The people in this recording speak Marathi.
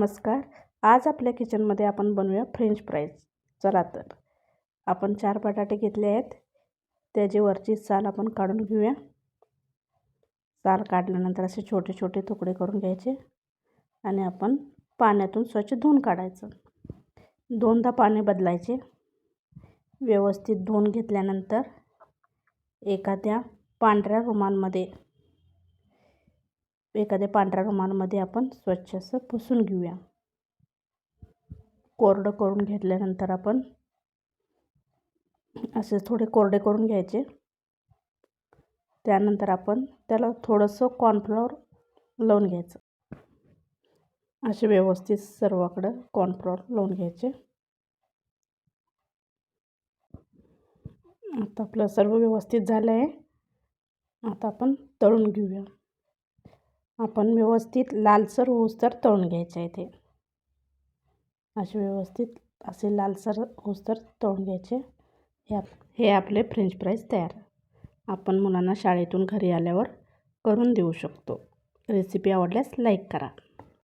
नमस्कार. आज आपल्या किचनमध्ये आपण बनवूया फ्रेंच फ्राईज. चला तर. आपण चार बटाटे घेतले आहेत. त्याची वरची साल आपण काढून घेऊया. साल काढल्यानंतर असे छोटे छोटे तुकडे करून घ्यायचे. आणि आपण पाण्यातून स्वच्छ धुवून काढायचं. दोनदा पाणी बदलायचे. व्यवस्थित धुवून घेतल्यानंतर एखाद्या पांढऱ्या रुमालमध्ये एखाद्या पांढऱ्या रुमालमध्ये आपण स्वच्छ असं पुसून घेऊया. कोरडं करून घेतल्यानंतर आपण असे थोडे कोरडे करून घ्यायचे. त्यानंतर आपण त्याला थोडंसं कॉर्नफ्लॉवर लावून घ्यायचं. असे व्यवस्थित सर्वाकडं कॉर्नफ्लॉवर लावून घ्यायचे. आता आपलं सर्व व्यवस्थित झालं आहे आता आपण तळून घेऊया. आपण व्यवस्थित लालसर होऊस्तर तळून घ्यायचे आहे ते असे व्यवस्थित असे लालसर होऊस्तर तळून घ्यायचे. हे आप हे आपले फ्रेंच फ्राईज तयार. आपण मुलांना शाळेतून घरी आल्यावर करून देऊ शकतो. रेसिपी आवडल्यास लाईक करा.